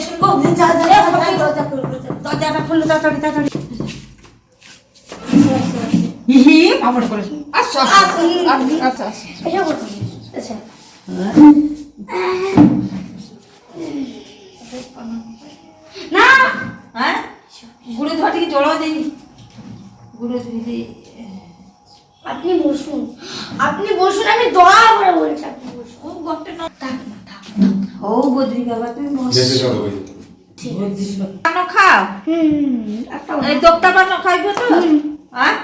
শুনব দরজাটা খুললো তাড়াতাড়ি তাড়াতাড়ি আমার করে আচ্ছা আচ্ছা আচ্ছা আচ্ছা? আচ্ছা। না হ্যাঁ গুঁড়ো ধোয়া থেকে জড়াও দিই গুঁড়ো ধুয়ে দিই আপনি বসুন আপনি বসুন আমি দয়া করে বলছি আপনি বসুন গটে না বাবা বস। যেতে চলো ওই ঠিক আছে। পানো খাও হুম। একটা এই দোক্তা পানো খাইবে তো? হ্যাঁ?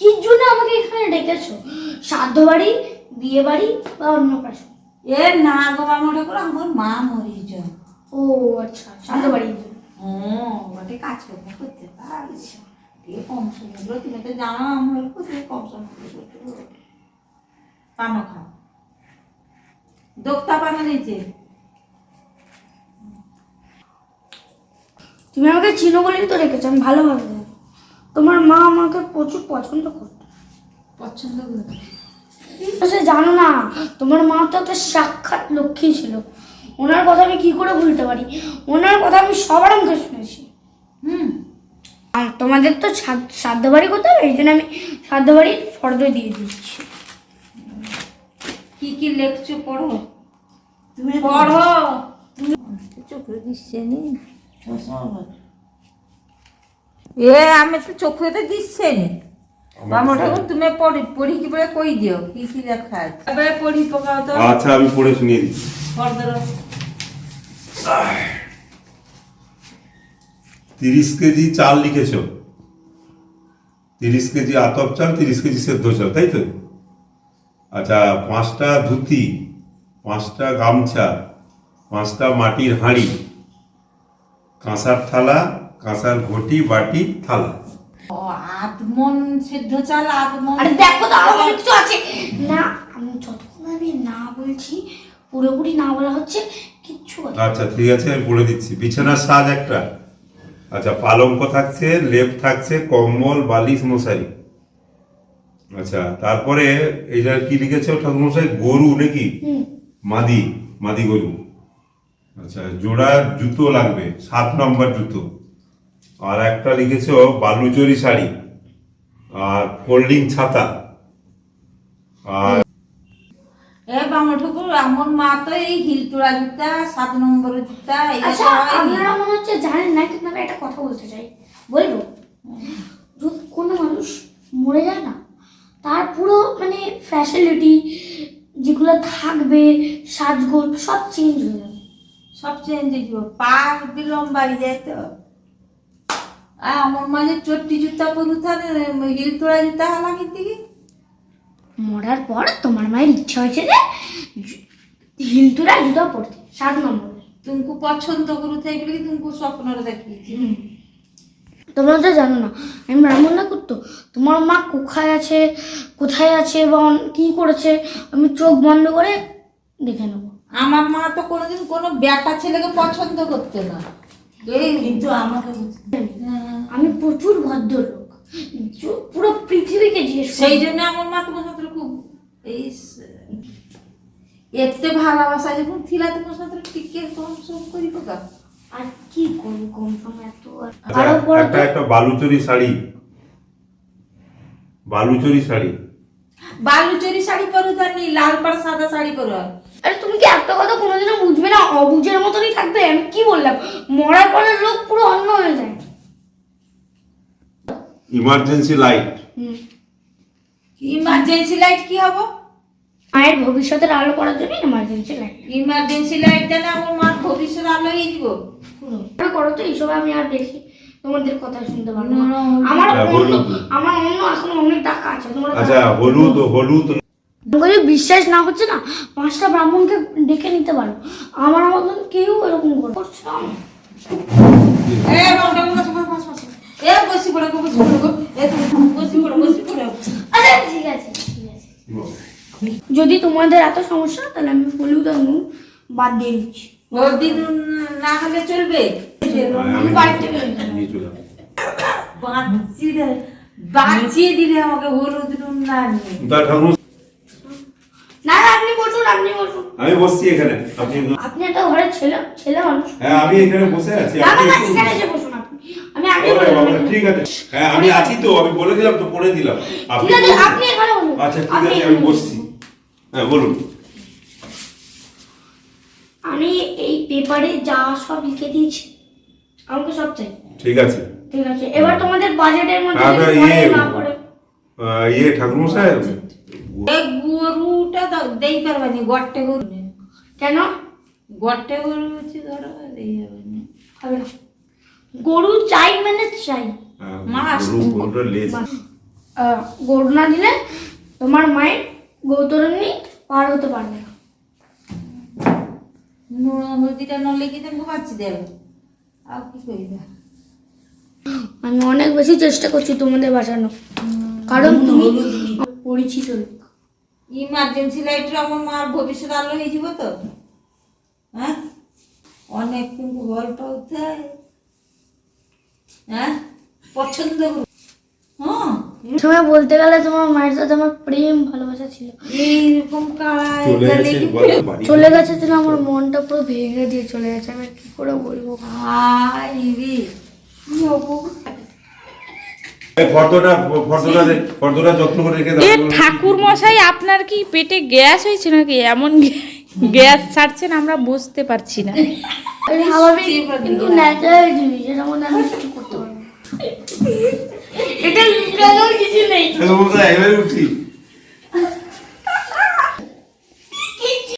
কি জন্য আমাকে এখানে ডেকেছো? শ্রাদ্ধ বাড়ি বিয়ে বাড়ি বা অন্নপ্রাশন এ না গো মামা করে আমার মা মরিছ ও আচ্ছা শ্রাদ্ধ বাড়ি। ও ওটা কাজ করতে করতে পারিস দিয়ে কম সময় হলো তুমি তো জানো আমার কোথায় কম সময় হলো পানো খাও দোক্তা নিচে। তুমি আমাকে চিনো বলেই তো রেখেছো আমি ভালোভাবে জানি। তোমার মা আমাকে প্রচুর পছন্দ করতো। পছন্দ সে জানো না তোমার মা তো একটা সাক্ষাৎ লক্ষ্মী ছিল। ওনার কথা আমি কি করে ভুলতে পারি? ওনার কথা আমি সবার মুখে শুনেছি। হুম। তোমাদের তো শ্রাদ্ধ বাড়ি করতে হবে এই জন্য আমি শ্রাদ্ধ বাড়ির ফর্দ দিয়ে দিচ্ছি। কি কি লেখছো পড়ো? তুমি পড়ো। তুমি চোখে দিচ্ছে নি? এ আমি তো চোখে দিচ্ছে নি। মামা ঠাকুর তুমি পড়ি পড়ি কি বলে কই দিও? কি কি লেখা আছে? এবারে পড়ি পকাও তো। আচ্ছা আমি পড়ে শুনিয়ে দিচ্ছি তিরিশ কেজি চাল লিখেছ। তিরিশ কেজি আতপ চাল তিরিশ কেজি সেদ্ধ চাল তাই তো? আচ্ছা পাঁচটা ধুতি পাঁচটা গামছা পাঁচটা মাটির হাঁড়ি কাঁসার থালা কাঁসার ঘটি বাটি থালা। ও আত্মন সিদ্ধ চাল আত্মন আরে দেখো তো আরও কিছু আছে। না আমি যতক্ষণ আমি না বলছি পুরোপুরি না বলা হচ্ছে কিচ্ছু আচ্ছা ঠিক আছে আমি বলে দিচ্ছি। বিছানার সাজ একটা। আচ্ছা পালঙ্ক থাকছে লেপ থাকছে কম্বল বালিশ মশারি। আচ্ছা তারপরে এইটা কি লিখেছে ঠাকুর মশাই গরু নাকি? মাদি মাদি গরু। আচ্ছা জোড়া জুতো লাগবে সাত নম্বর জুতো। আর একটা লিখেছ বালুচরি শাড়ি। আর ফোল্ডিং ছাতা। আর এ বামা ঠাকুর আমার মা তো এই হিলতুড়া জুতা সাত নম্বরের জুতা আচ্ছা আপনারা মনে হচ্ছে জানেন না কিন্তু আমি একটা কথা বলতে চাই। বলব? যদি কোনো মানুষ মরে যায় না তার পুরো মানে ফ্যাসিলিটি যেগুলো থাকবে সাজগোজ সব চেঞ্জ হয়ে যাবে। সব চেঞ্জ হয়ে যাবে। বিলম্ব বাড়ি যায় তো আর আমার মাঝে চট্টি জুতা পরু থাকে হিল তোড়া জুতা লাগিয়ে দিকে মরার পর তোমার মায়ের ইচ্ছা হয়েছে যে জু- হিলতুরা জুতো পরতে। সাত নম্বর। তুমি পছন্দ করু থাকলে কি তুমি স্বপ্নরে দেখিয়েছি। তোমরা তো জানো না। আমি ব্রাহ্মণ না করতো তোমার মা কোথায় আছে কোথায় আছে বা কি করেছে আমি চোখ বন্ধ করে দেখে নেব। আমার মা তো কোনোদিন কোনো বেটা ছেলেকে পছন্দ করতে না। এই কিন্তু আমাকে। আমি প্রচুর ভদ্রলোক। পুরো পৃথিবীকে জিজ্ঞেস সেই জন্য আমার মা তোমার সাথে খুব এই এতে ভালোবাসা যখন ছিল তোমার সাথে টিকে কম সম করি পোকা আর কি করব কম সময় এত? আর- আচ্ছা, একটা একটা বালুচরি শাড়ি। বালুচরি শাড়ি। বালুচরি শাড়ি পরো তার নি লাল পাড় সাদা শাড়ি পরো আরে। তুমি কি একটা কথা কোনোদিনও বুঝবে না? অবুঝের মতনই থাকবে আমি কি বললাম? মরার পরে লোক পুরো অন্য হয়ে যায়। ইমার্জেন্সি লাইট হুম। ইমার্জেন্সি লাইট কি হব? মায়ের ভবিষ্যতের আলো করার জন্য এমার্জেন্সি লাগে ইমার্জেন্সি লাইট দিলে আমার মার ভবিষ্যৎ আলো হয়ে যাব। করো তো এইসব আমি আর বেশি তোমাদের কথা শুনতে পারব আমার হ্যাঁ। আমার অন্য এখন অনেক টাকা আছে তোমরা আচ্ছা হলুদ হলুদ। যদি বিশ্বাস না হচ্ছে না পাঁচটা ব্রাহ্মণকে ডেকে নিতে পারো। আমার মতন কেউ এরকম করছে আছে যদি তোমাদের এত সমস্যা তাহলে আমি হলুদ আর বাদ দিয়ে দিচ্ছি। না হলে চলবে? যাব। বাঁচিয়ে দিলে আমাকে হলুদ নুন না আপনি বসুন আপনি বসুন। আমি বসছি এখানে। আপনি আপনি একটা ঘরের ছেলে ছেলে মানুষ। হ্যাঁ আমি এখানে বসে আছি। আপনি না, না, একটু- এখানে এসে বসুন আপনি। আমি আগে বাবারে, ঠিক আছে। হ্যাঁ আমি আছি। তো আমি বলে দিলাম তো করে দিলাম। আপনি ঠিক আছে বলুন। আপনি এখানে বসুন। আচ্ছা ঠিক আছে আমি বসছি। হ্যাঁ বলুন। আমি পেপারে যা সব লিখে দিয়েছি। আমাকে সব চাই। ঠিক আছে। ঠিক আছে। এবার তোমাদের বাজেটের মধ্যে হ্যাঁ, যদি হ্যাঁ, পড়ে ইয়ে, না পড়ে। ইয়ে ঠাকুর সাহেব? এই গরুটা তো দেই পারবানি গড়টে গরু। কেন? গড়টে গরু হচ্ছে ধরো দেই হবে না হবে না। গরু চাই মানে চাই। মাস। আহ, গরু না দিলে তোমার মায়ের গৌতরণী পার হতে পারবে না। হলদিটা নলে কি তোমাকে পাচ্ছি দেবে। আর কি কইবা আমি অনেক বেশি চেষ্টা করছি তোমাদের বাঁচানো কারণ তুমি পরিচিত লোক। ইমার্জেন্সি লাইটটা আমার মার ভবিষ্যৎ আলো হয়ে যাব তো। হ্যাঁ? অনেক কিন্তু গল্প উঠায় হ্যাঁ? পছন্দ হ্যাঁ বলতে গেলে তোমার মায়ের সাথে আমার প্রেম ভালোবাসা ছিল। এইরকম চলে গেছে কি বল- বাড়ি। চলে গেছে তো আমার মনটা পুরো ভেঙে দিয়ে চলে গেছে আমি কি করে বলব? হাই রে কি হব? এই ফটোটা ফটোটা দে, ফটোটা যত্ন করে রেখে দাও। এ ঠাকুর মশাই আপনার কি পেটে গ্যাস হয়েছে নাকি? এমন গ্যাস ছাড়ছেন আমরা বুঝতে পারছি না। স্বাভাবিক কিন্তু ন্যাচারাল জিনিস এটা মনে আমি কিছু করতে পারব। না। এটা ন্যাচারাল কিছু নেই ঠাকুর মশাই, এবারে উঠি